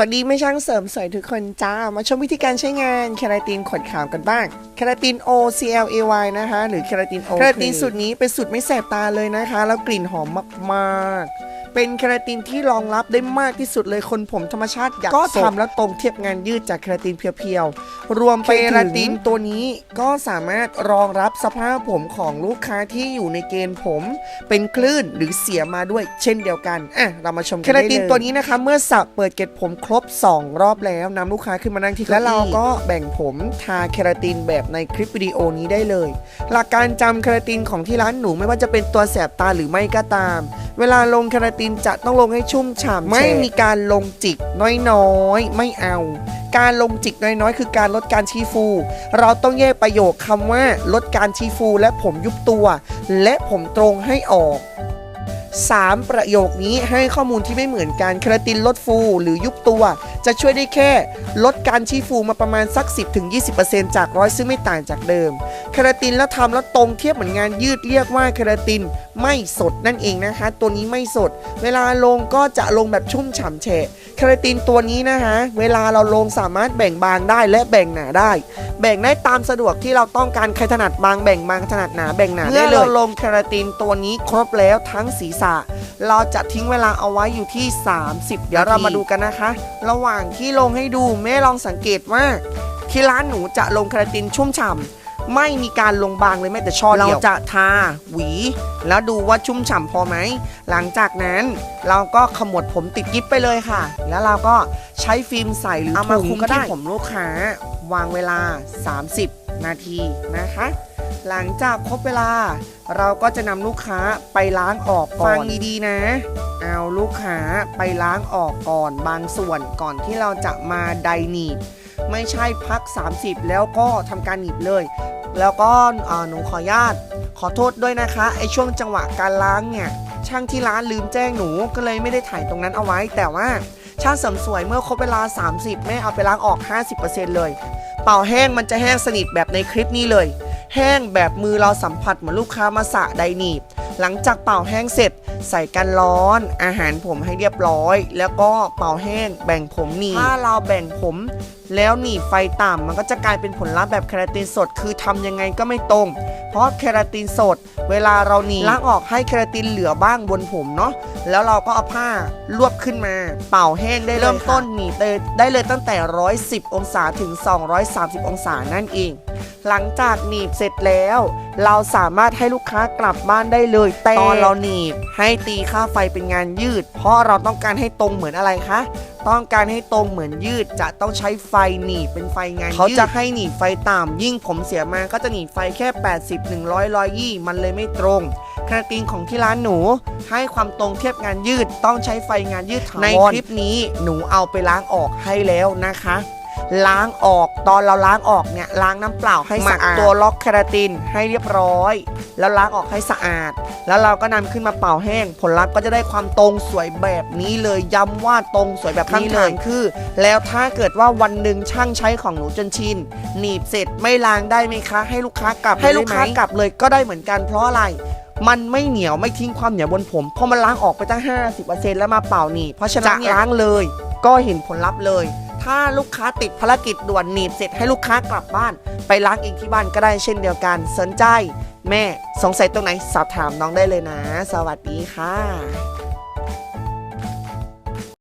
สวัสดีไม่ช่างเสริมสวยทุกคนจ้า มาชมวิธีการใช้งานเคราตินขดขาวกันบ้างเคราติน O C L A Y นะคะ หรือเคราติน O เคราตินสูตรนี้เป็นสูตรไม่แสบตาเลยนะคะ แล้วกลิ่นหอมมากๆ เป็นเคราตินที่รองรับได้มากที่สุดเลยคนผมธรรมชาติอยากก็ทำแล้วตรงเทียบงานยืดจากเคราตินเพียวๆ รวมไปถึงเคราตินตัวนี้ก็สามารถรองรับสภาพผมของลูกค้าที่อยู่ในเกณฑ์ผม เป็นคลื่นหรือเสียมาด้วยเช่นเดียวกันอะเรามาชมกันเคราตินตัวนี้นะคะเมื่อสับเปิดเกล็ดผมครบ 2 รอบแล้วนำลูกค้าขึ้นมานั่งที่เก้าอี้แล้วเราก็แบ่งผมทาเคราตินแบบในคลิปวิดีโอนี้ได้เลย หลักการจำเคราตินของที่ร้านหนูไม่ว่าจะเป็นตัวแสบตาหรือไม่ก็ตาม เวลาลงเคราตินจะต้องลงให้ชุ่มฉ่ำไม่มีการลงจิกน้อยๆ ไม่เอา การลงจิกน้อยๆ คือการลดการชี้ฟู เราต้องแยกประโยคคำว่า ลดการชี้ฟูและผมยุบตัว และผมตรงให้ออก 3 ประโยคนี้ให้ข้อมูลที่ไม่เหมือนกัน เคราตินลดฟูหรือยุบตัว จะช่วยได้แค่ลดการชี้ฟูมาประมาณสัก 10-20%จากร้อยซึ่งไม่ต่างจากเดิม เคราตินแล้วทำแล้วตรงเทียบเหมือนงานยืดเรียกว่าเคราตินไม่สดนั่นเองนะคะ ตัวนี้ไม่สด เวลาลงก็จะลงแบบชุ่มฉ่ำแฉะ เคราตินตัวนี้นะคะเวลาเราลงสามารถแบ่งบางได้และแบ่งหนาได้ แบ่งได้ตามสะดวกที่เราต้องการใครถนัดบางแบ่งบางถนัดหนาแบ่งหนาได้เลยเมื่อเราลงเคราตินตัวนี้ครบแล้วทั้งศีรษะ เราจะทิ้งเวลาเอาไว้อยู่ที่ 30 เดี๋ยวเรามาดูกันนะคะ ระหว่างที่ลงให้ดูแม่ลองสังเกตว่าที่ร้านหนูจะลงเคราตินชุ่มฉ่ำ ไม่มีการลงบางเลยแม้แต่ช่อเดียวเราจะทาหวี แล้วดูว่าชุ่มฉ่ำพอไหม หลังจากนั้นเราก็ขมวดผมติดยิบไปเลยค่ะ แล้วเราก็ใช้ฟิล์มใส่หรือเอามาคุมก็ได้ผมลูกค้าวางเวลา 30 นาทีนะคะหลังจากครบเวลา เราก็จะนำลูกค้าไปล้างออกก่อนฟังดีๆนะ เอาลูกค้าไปล้างออกก่อนบางส่วนก่อนที่เราจะมาไดหนีบไม่ใช่พัก 30 แล้วก็ทำการหนีบเลย แล้วก็หนูขออนุญาตขอโทษด้วยนะคะไอช่วงจังหวะการล้างเนี่ยช่างที่ร้านลืมแจ้งหนูก็เลยไม่ได้ถ่ายตรงนั้นเอาไว้ แต่ว่าช่างเสริมสวยเมื่อครบเวลา 30 แม่เอาไปล้างออก 50%เลย เป่าแห้งมันจะแห้งสนิทแบบในคลิปนี้เลย แห้งแบบมือเราสัมผัสเหมือนลูกค้ามาสะไดหนีบ หลังจากเป่าแห้งเสร็จ ใส่กันร้อน อาหารผมให้เรียบร้อย แล้วก็เป่าแห้งแบ่งผมหนีบถ้าเราแบ่งผม แล้วหนีบไฟต่ำมันก็จะกลายเป็นผลลัพธ์แบบเคราตินสด คือทำยังไงก็ไม่ตรง เพราะเคราตินสด เวลาเราหนีบล้างออกให้เคราตินเหลือบ้างบนผมเนาะแล้วเราก็เอาผ้ารวบขึ้นมา เป่าแห้งได้เริ่มต้นหนีบเลยได้เลยตั้งแต่ 110 องศาถึง 230 องศานั่นเอง หลังจากหนีบเสร็จแล้ว เราสามารถให้ลูกค้ากลับบ้านได้เลยแต่ตอนเราหนีบให้ตีค่าไฟเป็นงานยืด เพราะเราต้องการให้ตรงเหมือนอะไรคะต้องการให้ตรงเหมือนยืดจะต้องใช้ไฟหนีบเป็นไฟงานยืดเขาจะให้หนีบไฟต่ำยิ่งผมเสียมาก็จะหนีบไฟแค่ 80 100 120มันเลยไม่ตรงคราตินของที่ร้านหนูให้ความตรงเทียบงานยืดต้องใช้ไฟงานยืดถาวรในคลิปนี้หนูเอาไปล้างออกให้แล้วนะคะ ล้างออกตอนเราล้างออกเนี่ยล้างน้ำเปล่าให้สะอาดตัวล็อกเคราตินให้เรียบร้อย แล้วล้างออกให้สะอาด แล้วเราก็นำขึ้นมาเป่าแห้ง ผลลัพธ์ก็จะได้ความตรงสวยแบบนี้เลยย้ำว่าตรงสวยแบบนี้เลยคือ แล้วถ้าเกิดว่าวันหนึ่งช่างใช้ของหนูจนชินหนีบเสร็จไม่ล้างได้ไหมคะ ให้ลูกค้ากลับให้ลูกค้ากลับเลยก็ได้เหมือนกันเพราะอะไรมันไม่เหนียวไม่ทิ้งความเหนียวบนผมเพราะมันล้างออกไปตั้ง 50%แล้วมาเป่าหนีบเพราะฉะนั้นล้างเลย ก็เห็นผลลัพธ์เลย ถ้าลูกค้าติดภารกิจด่วนหนีบเสร็จให้ลูกค้ากลับบ้าน ไปล้างเองที่บ้านก็ได้เช่นเดียวกัน สนใจ แม่สงสัยตรงไหนสอบถามน้องได้เลยนะ สวัสดีค่ะ